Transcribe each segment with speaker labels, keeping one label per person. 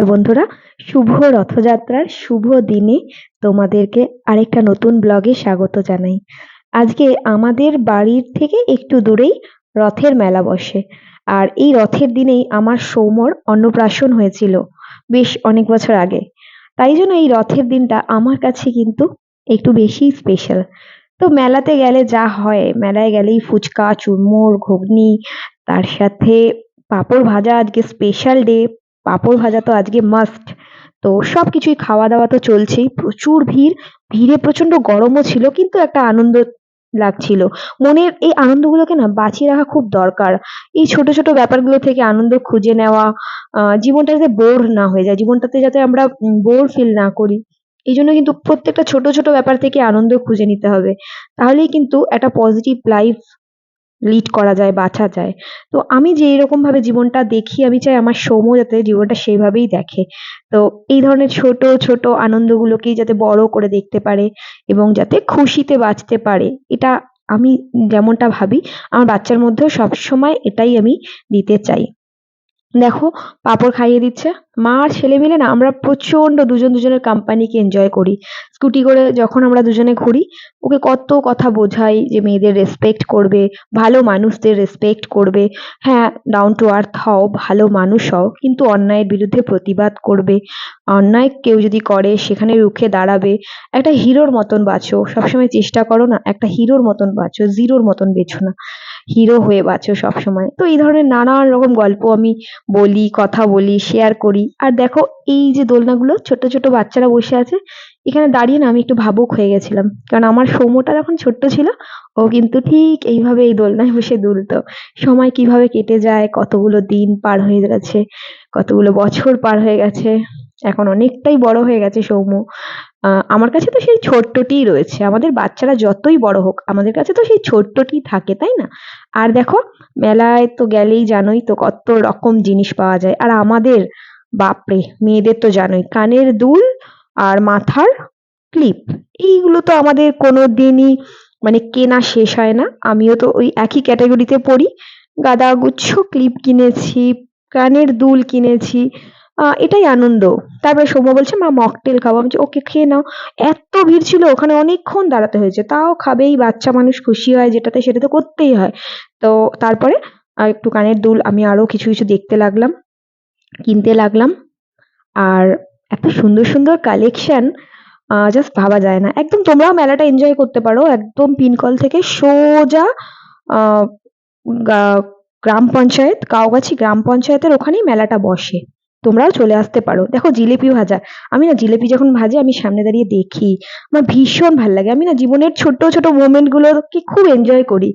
Speaker 1: নমস্কার বন্ধুরা, শুভ রথযাত্রার শুভ দিনে তোমাদেরকে আরেকটা নতুন ব্লগে স্বাগত জানাই। আজকে আমাদের বাড়ির থেকে একটু দূরেই রথের মেলা বসে আর এই রথের দিনেই আমার সৌমর অন্নপ্রাশন হয়েছিল বেশ অনেক বছর আগে। তাই জন্য এই রথের দিনটা আমার কাছে কিন্তু একটু বেশি স্পেশাল তো মেলাতে গেলে যা হয়, মেলায় গেলেই ফুচকা, চুরমুর, ঘুগনি, তার সাথে পাঁপড় ভাজা আজকে স্পেশাল ডে পাঁপড় ভাজা তো আজকে মাস্ট তো সব কিছুই খাওয়া দাওয়া তো চলছেই। প্রচুর ভিড়। ভিড়ে প্রচণ্ড গরমও ছিল, কিন্তু একটা আনন্দ লাগছিল। মনের এই আনন্দগুলোকে না বাঁচিয়ে রাখা খুব দরকার। এই ছোট ছোট ব্যাপারগুলো থেকে আনন্দ খুঁজে নেওয়া জীবনটা যাতে বোর না হয়ে যায়, জীবনটাতে যাতে আমরা বোর ফিল না করি, এই জন্য কিন্তু প্রত্যেকটা ছোট ছোট ব্যাপার থেকে আনন্দ খুঁজে নিতে হবে। তাহলেই কিন্তু একটা পজিটিভ লাইফ লিড করা যায় বাঁচা যায়। তো আমি যে ভাবে জীবনটা দেখি, আমি চাই আমার সৌম্য যাতে জীবনটা সেইভাবেই দেখে। তো এই ধরনের ছোট ছোট আনন্দগুলোকেই যাতে বড় করে দেখতে পারে এবং যাতে খুশিতে বাঁচতে পারে, এটা আমি যেমনটা ভাবি, আমার বাচ্চার মধ্যেও সবসময় এটাই আমি দিতে চাই। দেখো, পাঁপড় খাইয়ে দিচ্ছে। মা আর ছেলে মিলে না আমরা প্রচণ্ড দুজন দুজনের কোম্পানিকে এনজয় করি। স্কুটি করে যখন আমরা দুজনে ঘুরি, ওকে কত কথা বোঝাই যে মেয়েদের রেসপেক্ট করবে, ভালো মানুষদের রেসপেক্ট করবে। হ্যাঁ ডাউন টু আর্থ হও, ভালো মানুষ হও, কিন্তু অন্যায়ের বিরুদ্ধে প্রতিবাদ করবে। অন্যায় কেউ যদি করে, সেখানে রুখে দাঁড়াবে। একটা হিরোর মতন বাঁচো। সবসময় চেষ্টা করো না, একটা হিরোর মতন বাঁচো, জিরোর মতন বেছো না। হিরো হয়ে বাঁচো সবসময়। তো এই ধরনের নানান রকম গল্প আমি বলি, কথা বলি শেয়ার করি। আর দেখো এই যে দোলনাগুলো ছোট ছোট বাচ্চারা বসে আছে। এখানে দাঁড়িয়ে না আমি একটু ভাবুক হয়ে গেছিলাম। কারণ আমার সৌম্যটা যখন ছোট্ট ছিল, ও কিন্তু ঠিক এইভাবে এই দোলনায় বসে দুলতো। সময় কীভাবে কেটে যায়, কতগুলো দিন পার হয়ে গেছে কতগুলো বছর পার হয়ে গেছে, এখন অনেকটাই বড় হয়ে গেছে সৌম্য। আমার কাছে তো সেই ছোট্টটিই রয়েছে। আমাদের বাচ্চারা যতই বড় হোক, আমাদের কাছে তো সেই ছোট্টটি থাকে, তাই না? আর দেখো, মেলায় তো গেলেই জানোই তো কত রকম জিনিস পাওয়া যায়। আর আমাদের বাপরে, মেয়েদের তো জানোই, কানের দুল আর মাথার ক্লিপ। এইগুলো তো আমাদের কোনো দিনই মানে কেনা শেষ হয় না। আমিও তো ওই একই ক্যাটাগরিতে পড়ি। গাদা গুচ্ছ ক্লিপ কিনেছি, কানের দুল কিনেছি এটাই আনন্দ। তারপরে সৌম্য বলছে, মা, মকটেল খাব। আমি ওকে, খেয়ে নাও। এত ভিড় ছিল, ওখানে অনেকক্ষণ দাঁড়াতে হয়েছে। তাও খাবেই, বাচ্চা মানুষ খুশি হয়, যেটাতে সেটা তো করতেই হয়। তো তারপরে একটু কানের দুল, আমি আরও কিছু কিছু দেখতে লাগলাম। কিনতে লাগলাম। আর এত সুন্দর সুন্দর কালেকশন জাস্ট ভাবা যায় না। একদম তোমরাও মেলাটা এনজয় করতে পারো। একদম পিনকল থেকে সোজা গ্রাম পঞ্চায়েত কাউগাছি গ্রাম পঞ্চায়েতের ওখানেই মেলাটা বসে। তোমরাও চলে আসতে পারো। দেখো জিলেপি ভাজা। আমি না জিলেপি যখন ভাজে, আমি সামনে দাঁড়িয়ে দেখি। আমার ভীষণ ভালো লাগে। আমি না জীবনের ছোট ছোট মোমেন্ট গুলোকে খুব এনজয় করি।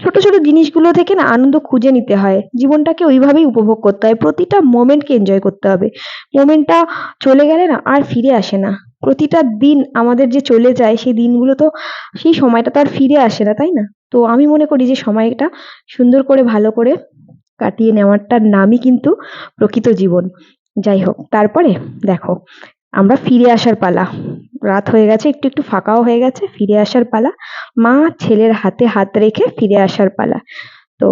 Speaker 1: ছোট ছোট জিনিসগুলো থেকে না আনন্দ খুঁজে নিতে হয়। জীবনটাকে ওইভাবেই উপভোগ করতে হয়। প্রতিটা মোমেন্টকে এনজয় করতে হবে। মোমেন্টটা চলে গেলে না আর ফিরে আসে না। প্রতিটা দিন আমাদের যে চলে যায়, সেই দিনগুলো তো, সেই সময়টা তো আর ফিরে আসে না, তাই না? তো আমি মনে করি যে সময়টা সুন্দর করে, ভালো করে কাটিয়ে নেওয়াটার নামই কিন্তু প্রকৃত জীবন। যাই হোক, তারপরে দেখো, আমরা ফিরে আসার পালা। রাত হয়ে গেছে, একটু একটু ফাঁকাও হয়ে গেছে, ফিরে আসার পালা। মা ছেলের হাতে হাত রেখে ফিরে আসার পালা। তো